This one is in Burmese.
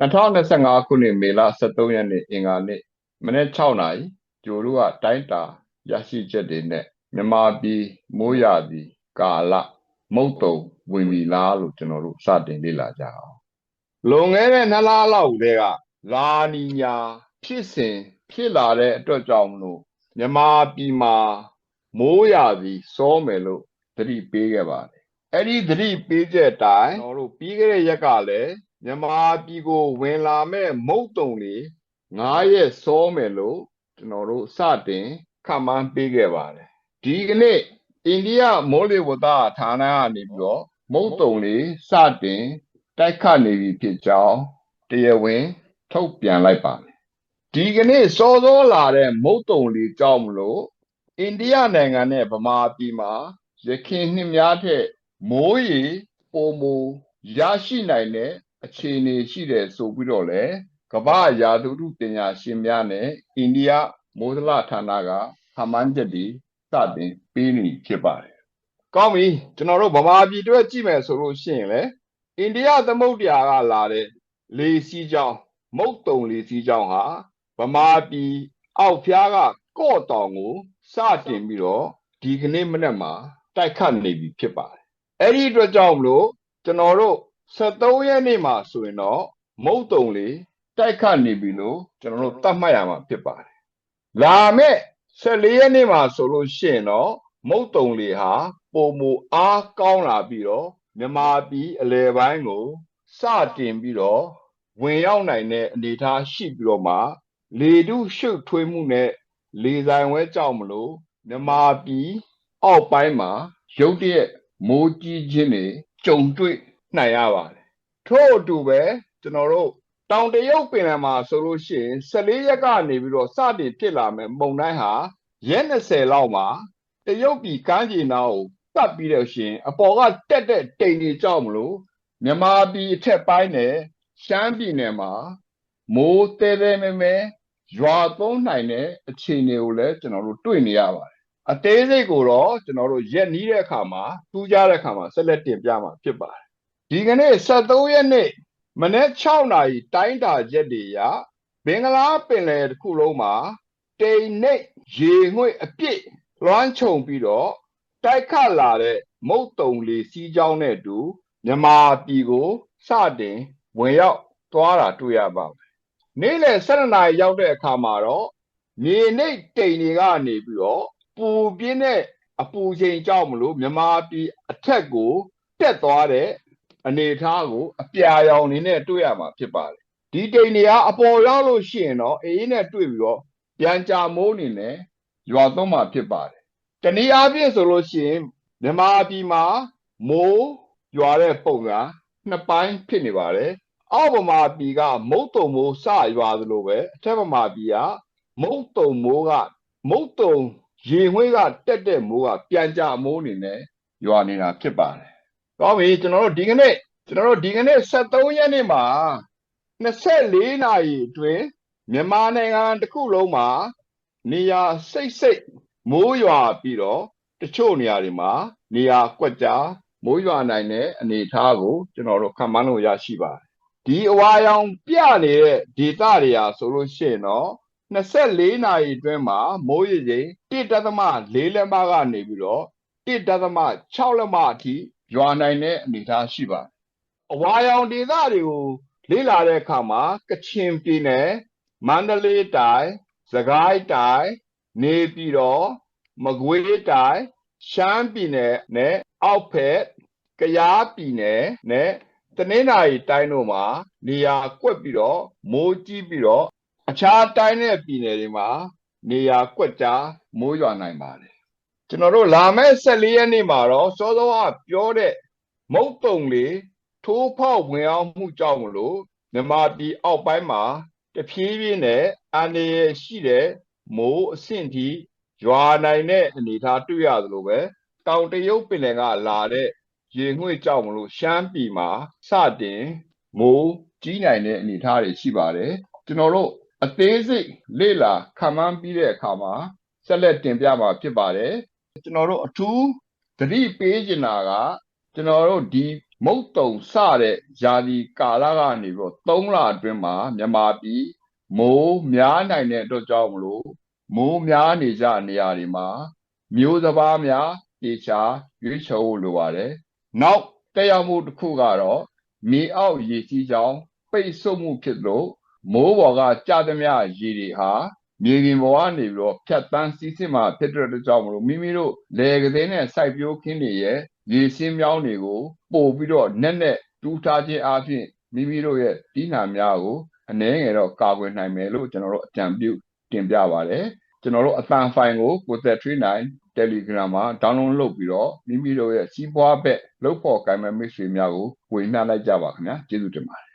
2025ခုနှစ်မေလ23ရက်နေ့အင်္ဂါနေ့မနေ့6နာရီကျိုတို့ကတိုင်းတာရရှိချက်တွေနဲ့မြန်မာပြည်မိုးရသည်ကာလမုတ်တုံဝင်ပြီလားလို့ကျွန်တော်တို့စတင်လေ့လာကြအောင်လွန်ခဲ့တဲ့နှစ်လလောက်တည်းကလာနီညာဖြစ်စဉ်ဖြစ်လာတဲ့အတွက်ကြောင့်မလို့မြန်မာပြည်မှာမိုးရသည်စောမယ်လို့သတိပေးခဲ့ပါတယ်အဲ့ဒီသတိပေးချက်အတိုင်းကျွန်တော်တို့ပြီးခဲ့တဲ့ရက်ကလည်း မြန်မာပြည်ကို ဝင်လာမဲ့မုတ်တုံတွေ9ရက်စောမယ်လို့ကျွန်တော်တို့စတင်ခန့်မှန်းပေးခဲ့ပါတယ်ဒီကနေ့အိန္ဒိယမိုးလေဝသဌာနကနေပြီးတော့မုတ်တုံတွေစတင်တိုက်ခတ်နေပြီဖြစ်ကြောင်းတရားဝင် ထုတ်ပြန်လိုက်ပါတယ်ဒီကနေ့စောစောလာတဲ့မုတ်တုံလေးကြောင့်မလို့အိန္ဒိယနိုင်ငံနဲ့ဗမာပြည်မှာရခိုင်နှစ်များထက်မိုးရေပုံမူရရှိနိုင်တဲ့ အခြေအနေရှိတယ်ဆိုပြီးတော့လေကမ္ဘာရာသီဥတုပညာရှင်များနဲ့အိန္ဒိယမိုးစလဌာနကခမန်းချက်ဒီစတင်ပေးနေဖြစ်ပါတယ်။ကောင်းပြီကျွန်တော်တို့ဗမာပြည်အတွက်ကြည့်မယ်ဆိုလို့ရှိရင်လေအိန္ဒိယသမုဒ္ဒရာကလာတဲ့လေစီးကြောင်းမုတ်တုံလေစီးကြောင်းဟာဗမာပြည်အောက်ဖျားကကော့တောင်ကိုစတင်ပြီးတော့ဒီကနေ့မနေ့မှာတိုက်ခတ်နေပြီဖြစ်ပါတယ်။အဲ့ဒီအတွက်ကြောင့်မလို့ကျွန်တော်တို့ 73ရက်နေ့မှာဆိုရင်တော့မုတ်တုံလေးတိုက်ခတ်နေပြီလို့ကျွန်တော်တို့သတ်မှတ်ရမှာဖြစ်ပါတယ်။လာမဲ့14ရက်နေ့မှာဆိုလို့ရှိရင်တော့မုတ်တုံလေးဟာပုံမူအားကောင်းလာပြီးတော့မြမာပြည်အလဲပိုင်းကိုစတင်ပြီးတော့ဝင်ရောက်နိုင်တဲ့အနေအထားရှိပြီးတော့မှလေတုရှုပ်ထွေးမှုနဲ့လေဆိုင်ဝဲကြောက်မလို့မြမာပြည်အောက်ပိုင်းမှာရုတ်တရက်မိုးကြီးခြင်းတွေကြုံတွေ့ နိုင်ရပါတယ်ထို့အတူပဲကျွန်တော်တို့တောင်တရုတ်ပင်လယ်မှာဆိုလို့ရှိရင်14ရက်ကနေပြီးတော့စတင်ဖြစ်လာမယ်မုန်တိုင်းဟာရက်20လောက်မှာတရုတ်ပြည်ကမ်းခြေနားကိုပတ်ပြီးတော့ရှင်အပေါ်ကတက်တဲ့တိမ်ကြီးကြောက်မလို့မြန်မာပြည်အထက်ပိုင်းနဲ့ရှမ်းပြည်နယ်မှာမိုးတဲတဲမဲမဲရွာသုံးနိုင်တဲ့အခြေအနေကိုလည်းကျွန်တော်တို့တွေ့နေရပါတယ်အသေးစိတ်ကိုတော့ကျွန်တော်တို့ရက်နီးတဲ့အခါမှာထူးခြားတဲ့အခါမှာဆက်လက်တင်ပြမှာဖြစ်ပါတယ် ဒီကနေ့73ရက်နေ့မနေ့6နာရီတိုင်းတာချက်တွေရဘင်္ဂလားပင်လယ်တစ်ခုလုံးမှာတိမ်နှိပ်ရေငွေ့အပြည့်လွှမ်းခြုံပြီးတော့တိုက်ခတ်လာတဲ့မုတ်တုံလေစီးကြောင်းနဲ့အတူမြန်မာပြည်ကိုစတင်ဝင်ရောက်သွားတာတွေ့ရပါမယ်နေ့လယ်7နာရီရောက်တဲ့အခါမှာတော့မြေနှိပ်တိမ်တွေကနေပြီးတော့ပူပြင်းတဲ့အပူချိန်ကြောင့်မလို့မြန်မာပြည်အထက်ကိုတက်သွားတဲ့ အနေအထားကိုအပြာရောင်နေနဲ့တွေ့ရမှာဖြစ်ပါတယ်ဒီတိမ်တွေကအပေါ်ရောက်လို့ရှိရင်တော့အေးနဲ့တွေ့ပြီးတော့ပြန်ကြာမိုးနေနဲ့ရွာသွန်းမှာဖြစ်ပါတယ်တနည်းအားဖြင့်ဆိုလို့ရှိရင်မြန်မာပြည်မှာမိုးရွာတဲ့ပုံစံနှစ်ပိုင်းဖြစ်နေပါတယ်အောက်ဗမာပြည်ကမုတ်တုံမိုးစရွာသလိုပဲအထက်ဗမာပြည်ကမုတ်တုံမိုးကမုတ်တုံရေငွေးကတက်တဲ့မိုးကပြန်ကြမိုးနေနဲ့ရွာနေတာဖြစ်ပါတယ်။ ကောင်းပြီကျွန်တော်တို့ဒီကနေ့ကျွန်တော်တို့ဒီကနေ့73ရက်နေ့မှာ24နာရီအတွင်းမြန်မာနိုင်ငံတစ်ခုလုံးမှာနေရာစိတ်စိတ်မိုးရွာပြီးတော့တချို့နေရာတွေမှာနေရာကွက်ကြားမိုးရွာနိုင်တဲ့အနေအထားကိုကျွန်တော်တို့ခံမှန်းလို့ရရှိပါတယ်ဒီအဝါရောင်ပြနေတဲ့ဒေတာတွေဟာဆိုလို့ရှိရင်တော့24နာရီအတွင်းမှာမိုးရေချိန်1.4လက်မကနေပြီးတော့1.6လက်မအထိ ရွာနိုင်တဲ့အနေအထားရှိပါတယ်အဝါရောင်ဒေသတွေကိုလေ့လာတဲ့အခါမှာကချင်ပြည်နယ်မန္တလေးတိုင်းစကိုင်းတိုင်းနေပြည်တော်မကွေးတိုင်းရှမ်းပြည်နယ်နဲ့အောက်ဖက်ကယားပြည်နယ်နဲ့တနင်္သာရီတိုင်းတို့မှာနေရာကွက်ပြီးတော့မိုးကြီးပြီးတော့အခြားတိုင်းနဲ့ပြည်နယ်တွေမှာနေရာကွက်ကြားမိုးရွာနိုင်ပါတယ် ကျွန်တော်တို့လာမယ့်14ရက်နေ့မှာတော့စောစောကပြောတဲ့မုတ်တုံလေးထိုးဖောက်ဝင်အောင်မှုကြောင့်မလို့မြန်မာပြည်အောက်ပိုင်းမှာတဖြည်းဖြည်းနဲ့အန္တရာယ်ရှိတဲ့မိုးအဆင့်ထိရွာနိုင်တဲ့အနေအထားတွေ့ရသလိုပဲတောင်တရုတ်ပင်လယ်ကလာတဲ့ရေငွေ့ကြောင့်မလို့ရှမ်းပြည်မှာစတင်မိုးကြီးနိုင်တဲ့အနေအထားတွေရှိပါတယ်ကျွန်တော်တို့အသေးစိတ်လေ့လာခံမှန်းပြီးတဲ့အခါမှာဆက်လက်တင်ပြမှာဖြစ်ပါတယ် ကျွန်တော်တို့အထူးသတိပေးချင်တာကကျွန်တော်တို့ဒီမုတ်တုံစတဲ့ယာဒီကာလကနေပြီးတော့3လအတွင်းမှာမြန်မာပြည်မိုးများနိုင်တဲ့အတွက်ကြောင့်မလို့မိုးများနေကြနေရာတွေမှာမျိုးစဘာများတေချာရွေးချယ်ဖို့လိုပါတယ်။နောက်တက်ရောက်မှုတစ်ခုကတော့မြေအောက်ရေကြီးကြောင်းပိတ်ဆို့မှုဖြစ်လို့မိုးပေါ်ကကြာသမျှရေတွေဟာ မြေပြင်ပေါ်ကနေပြီးတော့ဖြတ်တန်းစီးဆင်းမှာဖြစ်တဲ့အတွက်ကြောင့်မလို့မိမိတို့လေကလေးနဲ့စိုက်ပျိုးခင်းတွေရဲ့ရေစင်းမြောင်းတွေကိုပို့ပြီးတော့နက်နက်တူးထားခြင်းအပြင်မိမိတို့ရဲ့ဒီနာများကိုအနည်းငယ်တော့ကာကွယ်နိုင်မယ်လို့ကျွန်တော်တို့အကြံပြုတင်ပြပါတယ်ကျွန်တော်တို့အတန်ဖိုင်ကိုကိုသက်ထရီနိုင် Telegram မှာ download လုပ်ပြီးတော့မိမိတို့ရဲ့စီးပွားဘက်လုပ်ဖို့ကိုင်မဲ့မိတ်ဆွေများကိုဝေမျှလိုက်ကြပါခင်ဗျာကျေးဇူးတင်ပါတယ်